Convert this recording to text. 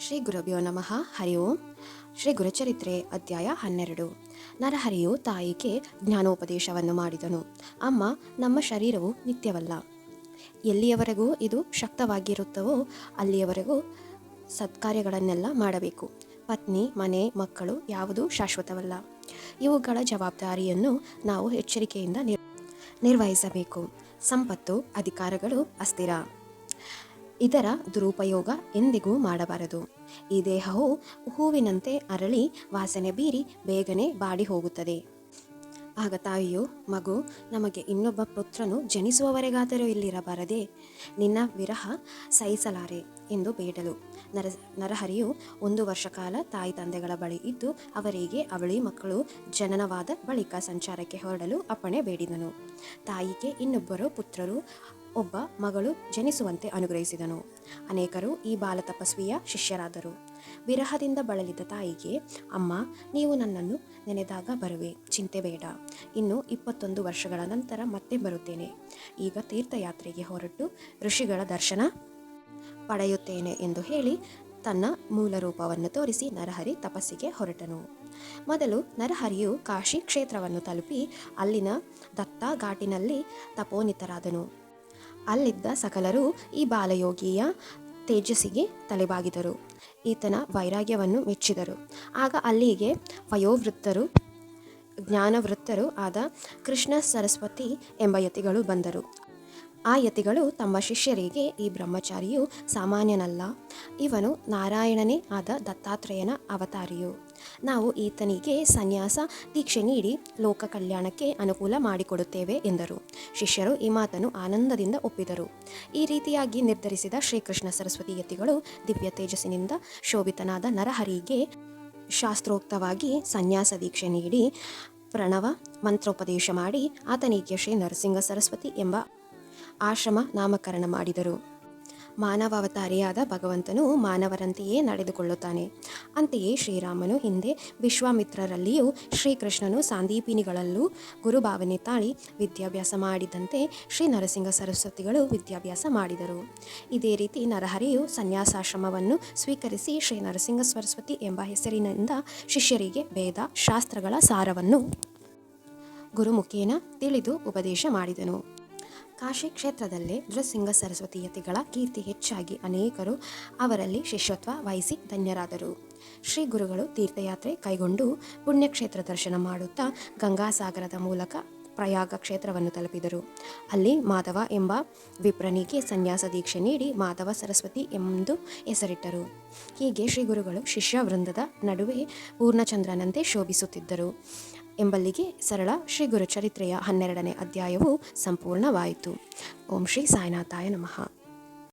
ಶ್ರೀ ಗುರುಭ್ಯೋ ನಮಃ. ಹರಿ ಓಂ. ಶ್ರೀ ಗುರುಚರಿತ್ರೆ ಅಧ್ಯಾಯ ಹನ್ನೆರಡು. ನರಹರಿಯು ತಾಯಿಗೆ ಜ್ಞಾನೋಪದೇಶವನ್ನು ಮಾಡಿದನು. ಅಮ್ಮ, ನಮ್ಮ ಶರೀರವು ನಿತ್ಯವಲ್ಲ. ಎಲ್ಲಿಯವರೆಗೂ ಇದು ಶಕ್ತವಾಗಿರುತ್ತವೋ ಅಲ್ಲಿಯವರೆಗೂ ಸತ್ಕಾರ್ಯಗಳನ್ನೆಲ್ಲ ಮಾಡಬೇಕು. ಪತ್ನಿ, ಮನೆ, ಮಕ್ಕಳು ಯಾವುದೂ ಶಾಶ್ವತವಲ್ಲ. ಇವುಗಳ ಜವಾಬ್ದಾರಿಯನ್ನು ನಾವು ಎಚ್ಚರಿಕೆಯಿಂದ ನಿರ್ ನಿರ್ವಹಿಸಬೇಕು. ಸಂಪತ್ತು, ಅಧಿಕಾರಗಳು ಅಸ್ಥಿರ. ಇದರ ದುರುಪಯೋಗ ಎಂದಿಗೂ ಮಾಡಬಾರದು. ಈ ದೇಹವು ಹೂವಿನಂತೆ ಅರಳಿ ವಾಸನೆ ಬೀರಿ ಬೇಗನೆ ಬಾಡಿ ಹೋಗುತ್ತದೆ. ಆಗ ತಾಯಿಯು, ಮಗು, ನಮಗೆ ಇನ್ನೊಬ್ಬ ಪುತ್ರನು ಜನಿಸುವವರೆಗಾದರೂ ಇಲ್ಲಿರಬಾರದೆ. ನಿನ್ನ ವಿರಹ ಸಹಿಸಲಾರೆ ಎಂದು ಬೇಡಲು. ನರ, ನರಹರಿಯು ಒಂದು ವರ್ಷ ಕಾಲ ತಾಯಿ ತಂದೆಗಳ ಬಳಿ ಇದ್ದು, ಅವರಿಗೆ ಅವಳಿ ಮಕ್ಕಳು ಜನನವಾದ ಬಳಿಕ ಸಂಚಾರಕ್ಕೆ ಹೊರಡಲು ಅಪ್ಪಣೆ ಬೇಡಿದನು. ತಾಯಿಗೆ ಇನ್ನೊಬ್ಬರು ಪುತ್ರರು ಒಬ್ಬ ಮಗಳು ಜನಿಸುವಂತೆ ಅನುಗ್ರಹಿಸಿದನು. ಅನೇಕರು ಈ ಬಾಲ ತಪಸ್ವಿಯ ಶಿಷ್ಯರಾದರು. ವಿರಹದಿಂದ ಬಳಲಿದ ತಾಯಿಗೆ, ಅಮ್ಮ, ನೀವು ನನ್ನನ್ನು ನೆನೆದಾಗ ಬರುವೆ, ಚಿಂತೆ ಬೇಡ. ಇನ್ನು ಇಪ್ಪತ್ತೊಂದು ವರ್ಷಗಳ ನಂತರ ಮತ್ತೆ ಬರುತ್ತೇನೆ. ಈಗ ತೀರ್ಥಯಾತ್ರೆಗೆ ಹೊರಟು ಋಷಿಗಳ ದರ್ಶನ ಪಡೆಯುತ್ತೇನೆ ಎಂದು ಹೇಳಿ ತನ್ನ ಮೂಲ ರೂಪವನ್ನು ತೋರಿಸಿ ನರಹರಿ ತಪಸ್ಸಿಗೆ ಹೊರಟನು. ಮೊದಲು ನರಹರಿಯು ಕಾಶಿ ಕ್ಷೇತ್ರವನ್ನು ತಲುಪಿ ಅಲ್ಲಿನ ದತ್ತ ಘಾಟಿನಲ್ಲಿ ತಪೋನಿತರಾದನು. ಅಲ್ಲಿದ್ದ ಸಕಲರು ಈ ಬಾಲಯೋಗಿಯ ತೇಜಸ್ಸಿಗೆ ತಲೆಬಾಗಿದರು. ಈತನ ವೈರಾಗ್ಯವನ್ನು ಮೆಚ್ಚಿದರು. ಆಗ ಅಲ್ಲಿಗೆ ವಯೋವೃತ್ತರು ಜ್ಞಾನವೃತ್ತರು ಆದ ಕೃಷ್ಣ ಸರಸ್ವತಿ ಎಂಬ ಯತಿಗಳು ಬಂದರು. ಆ ಯತಿಗಳು ತಮ್ಮ ಶಿಷ್ಯರಿಗೆ, ಈ ಬ್ರಹ್ಮಚಾರಿಯು ಸಾಮಾನ್ಯನಲ್ಲ, ಇವನು ನಾರಾಯಣನೇ ಆದ ದತ್ತಾತ್ರೇಯನ ಅವತಾರಿಯು. ನಾವು ಈತನಿಗೆ ಸನ್ಯಾಸ, ದೀಕ್ಷೆ ನೀಡಿ ಲೋಕ ಕಲ್ಯಾಣಕ್ಕೆ ಅನುಕೂಲ ಮಾಡಿಕೊಡುತ್ತೇವೆ ಎಂದರು. ಶಿಷ್ಯರು ಈ ಮಾತನ್ನು ಆನಂದದಿಂದ ಒಪ್ಪಿದರು. ಈ ರೀತಿಯಾಗಿ ನಿರ್ಧರಿಸಿದ ಶ್ರೀಕೃಷ್ಣ ಸರಸ್ವತಿ ಯತಿಗಳು ದಿವ್ಯ ತೇಜಸ್ಸಿನಿಂದ ಶೋಭಿತನಾದ ನರಹರಿಗೆ ಶಾಸ್ತ್ರೋಕ್ತವಾಗಿ ಸನ್ಯಾಸ, ದೀಕ್ಷೆ ನೀಡಿ ಪ್ರಣವ ಮಂತ್ರೋಪದೇಶ ಮಾಡಿ ಆತನಿಗೆ ಶ್ರೀ ನರಸಿಂಹ ಸರಸ್ವತಿ ಎಂಬ ಆಶ್ರಮ ನಾಮಕರಣ ಮಾಡಿದರು. ಮಾನವಾವತಾರಿಯಾದ ಭಗವಂತನು ಮಾನವರಂತೆಯೇ ನಡೆದುಕೊಳ್ಳುತ್ತಾನೆ. ಅಂತೆಯೇ ಶ್ರೀರಾಮನು ಹಿಂದೆ ವಿಶ್ವಾಮಿತ್ರರಲ್ಲಿಯೂ ಶ್ರೀಕೃಷ್ಣನು ಸಾಂದೀಪಿನಿಗಳಲ್ಲೂ ಗುರುಭಾವನೆ ತಾಳಿ ವಿದ್ಯಾಭ್ಯಾಸ ಮಾಡಿದಂತೆ ಶ್ರೀ ನರಸಿಂಹ ಸರಸ್ವತಿಗಳು ವಿದ್ಯಾಭ್ಯಾಸ ಮಾಡಿದರು. ಇದೇ ರೀತಿ ನರಹರಿಯು ಸನ್ಯಾಸಾಶ್ರಮವನ್ನು ಸ್ವೀಕರಿಸಿ ಶ್ರೀ ನರಸಿಂಹ ಸರಸ್ವತಿ ಎಂಬ ಹೆಸರಿನಿಂದ ಶಿಷ್ಯರಿಗೆ ವೇದ, ಶಾಸ್ತ್ರಗಳ ಸಾರವನ್ನು ಗುರುಮುಖೇನ ತಿಳಿದು ಉಪದೇಶ ಮಾಡಿದನು. ಕಾಶಿ ಕ್ಷೇತ್ರದಲ್ಲೇ ನೃಸಿಂಗ ಸರಸ್ವತಿ ಯತಿಗಳ ಕೀರ್ತಿ ಹೆಚ್ಚಾಗಿ ಅನೇಕರು ಅವರಲ್ಲಿ ಶಿಷ್ಯತ್ವ ವಹಿಸಿ ಧನ್ಯರಾದರು. ಶ್ರೀ ಗುರುಗಳು ತೀರ್ಥಯಾತ್ರೆ ಕೈಗೊಂಡು ಪುಣ್ಯಕ್ಷೇತ್ರ ದರ್ಶನ ಮಾಡುತ್ತಾ ಗಂಗಾಸಾಗರದ ಮೂಲಕ ಪ್ರಯಾಗ ಕ್ಷೇತ್ರವನ್ನು ತಲುಪಿದರು. ಅಲ್ಲಿ ಮಾಧವ ಎಂಬ ವಿಪ್ರನಿಗೆ ಸನ್ಯಾಸ ದೀಕ್ಷೆ ನೀಡಿ ಮಾಧವ ಸರಸ್ವತಿ ಎಂದು ಹೆಸರಿಟ್ಟರು. ಹೀಗೆ ಶ್ರೀ ಗುರುಗಳು ಶಿಷ್ಯ ವೃಂದದ ನಡುವೆ ಪೂರ್ಣಚಂದ್ರನಂತೆ ಶೋಭಿಸುತ್ತಿದ್ದರು. ಎಂಬಲ್ಲಿಗೆ ಸರಳ ಶ್ರೀ ಗುರು ಚರಿತ್ರೆಯ ಹನ್ನೆರಡನೇ ಅಧ್ಯಾಯವು ಸಂಪೂರ್ಣವಾಯಿತು. ಓಂ ಶ್ರೀ ಸಾಯಿನಾಥಾಯ ನಮಃ.